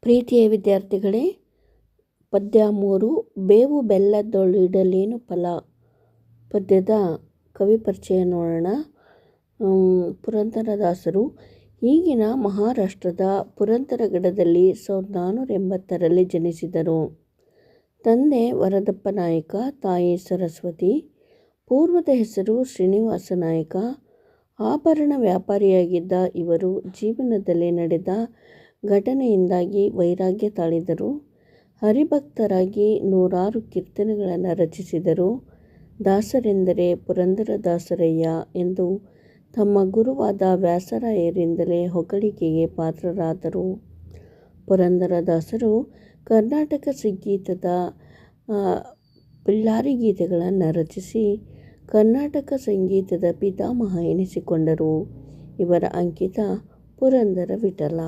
ಪ್ರೀತಿಯ ವಿದ್ಯಾರ್ಥಿಗಳೇ ಪದ್ಯ ಮೂರು ಬೇವು ಬೆಲ್ಲದೊಳಿಡಲೇನು ಫಲ? ಪದ್ಯದ ಕವಿ ಪರಿಚಯ ನೋಡೋಣ. ಪುರಂದರದಾಸರು, ಈಗಿನ ಮಹಾರಾಷ್ಟ್ರದ ಪುರಂದರಗಡದಲ್ಲಿ ಸಾವಿರದ ನಾನ್ನೂರ ಎಂಬತ್ತರಲ್ಲಿ ಜನಿಸಿದರು. ತಂದೆ ವರದಪ್ಪ ನಾಯಕ, ತಾಯಿ ಸರಸ್ವತಿ, ಪೂರ್ವದ ಹೆಸರು ಶ್ರೀನಿವಾಸ ನಾಯಕ. ಆಭರಣ ವ್ಯಾಪಾರಿಯಾಗಿದ್ದ ಇವರು ಜೀವನದಲ್ಲಿ ನಡೆದ ಘಟನೆಯಿಂದಾಗಿ ವೈರಾಗ್ಯ ತಾಳಿದರು. ಹರಿಭಕ್ತರಾಗಿ ನೂರಾರು ಕೀರ್ತನೆಗಳನ್ನು ರಚಿಸಿದರು. ದಾಸರೆಂದರೆ ಪುರಂದರದಾಸರಯ್ಯ ಎಂದು ತಮ್ಮ ಗುರುವಾದ ವ್ಯಾಸರಾಯರಿಂದಲೇ ಹೊಗಳಿಕೆಗೆ ಪಾತ್ರರಾದರು. ಪುರಂದರದಾಸರು ಕರ್ನಾಟಕ ಸಂಗೀತದ ಪಿಳ್ಳಾರಿ ಗೀತೆಗಳನ್ನು ರಚಿಸಿ ಕರ್ನಾಟಕ ಸಂಗೀತದ ಪಿತಾಮಹ ಎನಿಸಿಕೊಂಡರು. ಇವರ ಅಂಕಿತ ಪುರಂದರ ವಿಠಲ.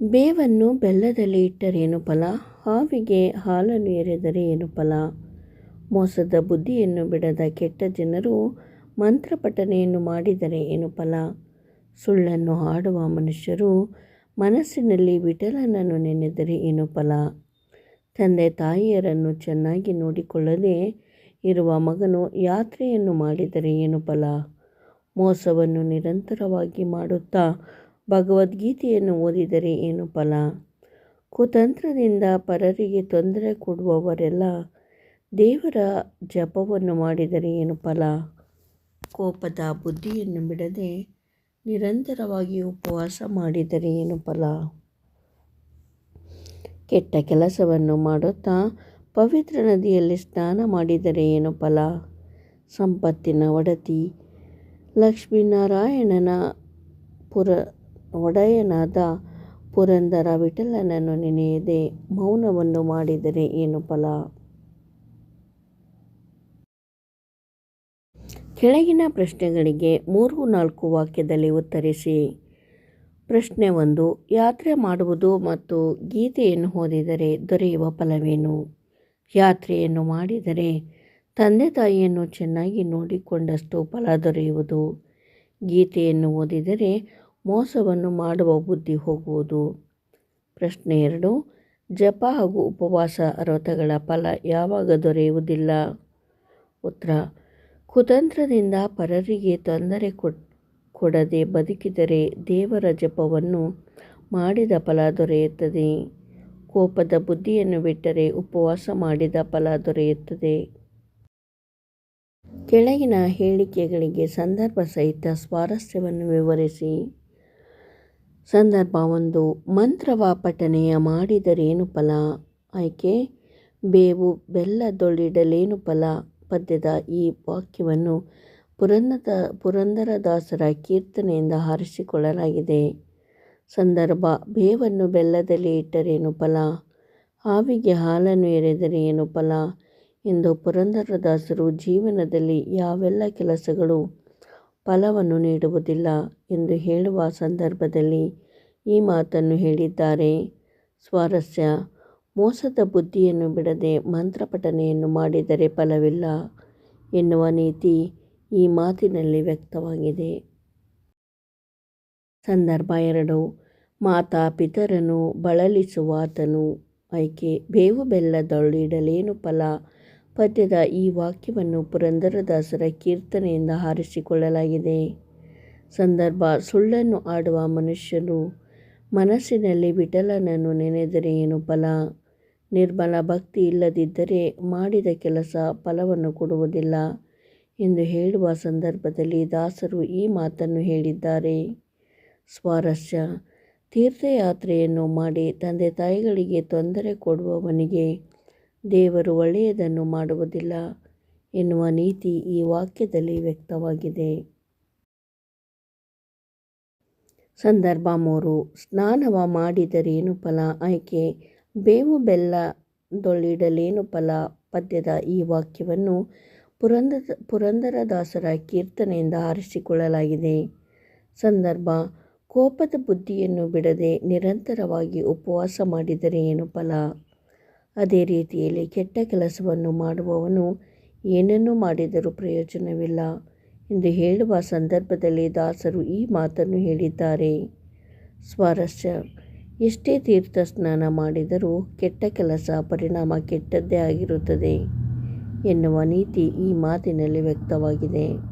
ಬೇವನ್ನು ಬೆಲ್ಲದಲ್ಲಿ ಏನು ಫಲ? ಹಾವಿಗೆ ಹಾಲನ್ನು ಎರೆದರೆ ಏನು ಫಲ? ಮೋಸದ ಬುದ್ಧಿಯನ್ನು ಬಿಡದ ಕೆಟ್ಟ ಜನರು ಮಂತ್ರಪಠನೆಯನ್ನು ಮಾಡಿದರೆ ಏನು ಫಲ? ಸುಳ್ಳನ್ನು ಹಾಡುವ ಮನುಷ್ಯರು ಮನಸ್ಸಿನಲ್ಲಿ ವಿಠಲನನ್ನು ನೆನೆದರೆ ಏನು ಫಲ? ತಂದೆ ತಾಯಿಯರನ್ನು ಚೆನ್ನಾಗಿ ನೋಡಿಕೊಳ್ಳದೆ ಇರುವ ಮಗನು ಯಾತ್ರೆಯನ್ನು ಮಾಡಿದರೆ ಏನು ಫಲ? ಮೋಸವನ್ನು ನಿರಂತರವಾಗಿ ಮಾಡುತ್ತಾ ಭಗವದ್ಗೀತೆಯನ್ನು ಓದಿದರೆ ಏನು ಫಲ? ಕುತಂತ್ರದಿಂದ ಪರರಿಗೆ ತೊಂದರೆ ಕೊಡುವವರೆಲ್ಲ ದೇವರ ಜಪವನ್ನು ಮಾಡಿದರೆ ಏನು ಫಲ? ಕೋಪದ ಬುದ್ಧಿಯನ್ನು ಬಿಡದೆ ನಿರಂತರವಾಗಿ ಉಪವಾಸ ಮಾಡಿದರೆ ಏನು ಫಲ? ಕೆಟ್ಟ ಕೆಲಸವನ್ನು ಮಾಡುತ್ತಾ ಪವಿತ್ರ ನದಿಯಲ್ಲಿ ಸ್ನಾನ ಮಾಡಿದರೆ ಏನು ಫಲ? ಸಂಪತ್ತಿನ ಒಡತಿ ಲಕ್ಷ್ಮೀನಾರಾಯಣನ ಪುರ ಒಡೆಯನಾದ ಪುರಂದರ ವಿಠಲನನ್ನು ನೆನೆಯದೆ ಮೌನವನ್ನು ಮಾಡಿದರೆ ಏನು ಫಲ? ಕೆಳಗಿನ ಪ್ರಶ್ನೆಗಳಿಗೆ ಮೂರು ನಾಲ್ಕು ವಾಕ್ಯದಲ್ಲಿ ಉತ್ತರಿಸಿ. ಪ್ರಶ್ನೆ ಒಂದು, ಯಾತ್ರೆ ಮಾಡುವುದು ಮತ್ತು ಗೀತೆಯನ್ನು ಓದಿದರೆ ದೊರೆಯುವ ಫಲವೇನು? ಯಾತ್ರೆಯನ್ನು ಮಾಡಿದರೆ ತಂದೆ ತಾಯಿಯನ್ನು ಚೆನ್ನಾಗಿ ನೋಡಿಕೊಂಡಷ್ಟು ಫಲ ದೊರೆಯುವುದು. ಗೀತೆಯನ್ನು ಓದಿದರೆ ಮೋಸವನ್ನು ಮಾಡುವ ಬುದ್ಧಿ ಹೋಗುವುದು. ಪ್ರಶ್ನೆ ಎರಡು, ಜಪ ಹಾಗೂ ಉಪವಾಸ ವ್ರತಗಳ ಫಲ ಯಾವಾಗ ದೊರೆಯುವುದಿಲ್ಲ? ಉತ್ತರ, ಕುತಂತ್ರದಿಂದ ಪರರಿಗೆ ತೊಂದರೆ ಕೊಡದೆ ಬದುಕಿದರೆ ದೇವರ ಜಪವನ್ನು ಮಾಡಿದ ಫಲ ದೊರೆಯುತ್ತದೆ. ಕೋಪದ ಬುದ್ಧಿಯನ್ನು ಬಿಟ್ಟರೆ ಉಪವಾಸ ಮಾಡಿದ ಫಲ ದೊರೆಯುತ್ತದೆ. ಕೆಳಗಿನ ಹೇಳಿಕೆಗಳಿಗೆ ಸಂದರ್ಭ ಸಹಿತ ಸ್ವಾರಸ್ಯವನ್ನು ವಿವರಿಸಿ. ಸಂದರ್ಭ ಒಂದು ಮಂತ್ರವ ಪಠನೆಯ ಮಾಡಿದರೇನು ಫಲ? ಆಯ್ಕೆ? ಬೇವು ಬೆಲ್ಲದೊಳಿಡಲೇನು ಫಲ? ಪದ್ಯದ ಈ ವಾಕ್ಯವನ್ನು ಪುರಂದರ ಪುರಂದರದಾಸರ ಕೀರ್ತನೆಯಿಂದ ಹಾರಿಸಿಕೊಳ್ಳಲಾಗಿದೆ. ಸಂದರ್ಭ, ಬೇವನ್ನು ಬೆಲ್ಲದಲ್ಲಿ ಇಟ್ಟರೇನು ಫಲ? ಹಾವಿಗೆ ಹಾಲನ್ನು ಎರೆದರೆ ಏನು ಫಲ? ಎಂದು ಪುರಂದರದಾಸರು ಜೀವನದಲ್ಲಿ ಯಾವೆಲ್ಲ ಕೆಲಸಗಳು ಫಲವನ್ನು ನೀಡುವುದಿಲ್ಲ ಎಂದು ಹೇಳುವ ಸಂದರ್ಭದಲ್ಲಿ ಈ ಮಾತನ್ನು ಹೇಳಿದ್ದಾರೆ. ಸ್ವಾರಸ್ಯ, ಮೋಸದ ಬುದ್ಧಿಯನ್ನು ಬಿಡದೆ ಮಂತ್ರಪಠನೆಯನ್ನು ಮಾಡಿದರೆ ಫಲವಿಲ್ಲ ಎನ್ನುವ ನೀತಿ ಈ ಮಾತಿನಲ್ಲಿ ವ್ಯಕ್ತವಾಗಿದೆ. ಸಂದರ್ಭ ಎರಡು, ಮಾತಾ ಪಿತರನು ಬಳಲಿಸುವಾತನು. ಆಯ್ಕೆ, ಬೇವು ಬೆಲ್ಲದೊಳಿಡಲೇನು ಫಲ ಪದ್ಯದ ಈ ವಾಕ್ಯವನ್ನು ಪುರಂದರದಾಸರ ಕೀರ್ತನೆಯಿಂದ ಹಾರಿಸಿಕೊಳ್ಳಲಾಗಿದೆ. ಸಂದರ್ಭ, ಸುಳ್ಳನ್ನು ಆಡುವ ಮನುಷ್ಯನು ಮನಸ್ಸಿನಲ್ಲಿ ವಿಠಲನನ್ನು ನೆನೆದರೆ ಏನು ಫಲ? ನಿರ್ಮಲ ಭಕ್ತಿ ಇಲ್ಲದಿದ್ದರೆ ಮಾಡಿದ ಕೆಲಸ ಫಲವನ್ನು ಕೊಡುವುದಿಲ್ಲ ಎಂದು ಹೇಳುವ ಸಂದರ್ಭದಲ್ಲಿ ದಾಸರು ಈ ಮಾತನ್ನು ಹೇಳಿದ್ದಾರೆ. ಸ್ವಾರಸ್ಯ, ತೀರ್ಥಯಾತ್ರೆಯನ್ನು ಮಾಡಿ ತಂದೆ ತಾಯಿಗಳಿಗೆ ತೊಂದರೆ ಕೊಡುವವನಿಗೆ ದೇವರು ಒಳ್ಳೆಯದನ್ನು ಮಾಡುವುದಿಲ್ಲ ಎನ್ನುವ ನೀತಿ ಈ ವಾಕ್ಯದಲ್ಲಿ ವ್ಯಕ್ತವಾಗಿದೆ. ಸಂದರ್ಭ ಮೂರು, ಸ್ನಾನವ ಮಾಡಿದರೇನು ಫಲ? ಆಯ್ಕೆ, ಬೇವು ಬೆಲ್ಲದೊಳಿಡಲೇನು ಫಲ? ಪದ್ಯದ ಈ ವಾಕ್ಯವನ್ನು ಪುರಂದರ ಪುರಂದರದಾಸರ ಕೀರ್ತನೆಯಿಂದ ಆರಿಸಿಕೊಳ್ಳಲಾಗಿದೆ. ಸಂದರ್ಭ, ಕೋಪದ ಬುದ್ಧಿಯನ್ನು ಬಿಡದೆ ನಿರಂತರವಾಗಿ ಉಪವಾಸ ಮಾಡಿದರೆ ಏನು ಫಲ? ಅದೇ ರೀತಿಯಲ್ಲಿ ಕೆಟ್ಟ ಕೆಲಸವನ್ನು ಮಾಡುವವನು ಏನನ್ನು ಮಾಡಿದರೂ ಪ್ರಯೋಜನವಿಲ್ಲ ಎಂದು ಹೇಳುವ ಸಂದರ್ಭದಲ್ಲಿ ದಾಸರು ಈ ಮಾತನ್ನು ಹೇಳಿದ್ದಾರೆ. ಸ್ವಾರಸ್ಯ. ಎಷ್ಟೇ ತೀರ್ಥ ಸ್ನಾನ ಮಾಡಿದರೂ ಕೆಟ್ಟ ಕೆಲಸ ಪರಿಣಾಮ ಕೆಟ್ಟದ್ದೇ ಆಗಿರುತ್ತದೆ ಎನ್ನುವ ನೀತಿ ಈ ಮಾತಿನಲ್ಲಿ ವ್ಯಕ್ತವಾಗಿದೆ.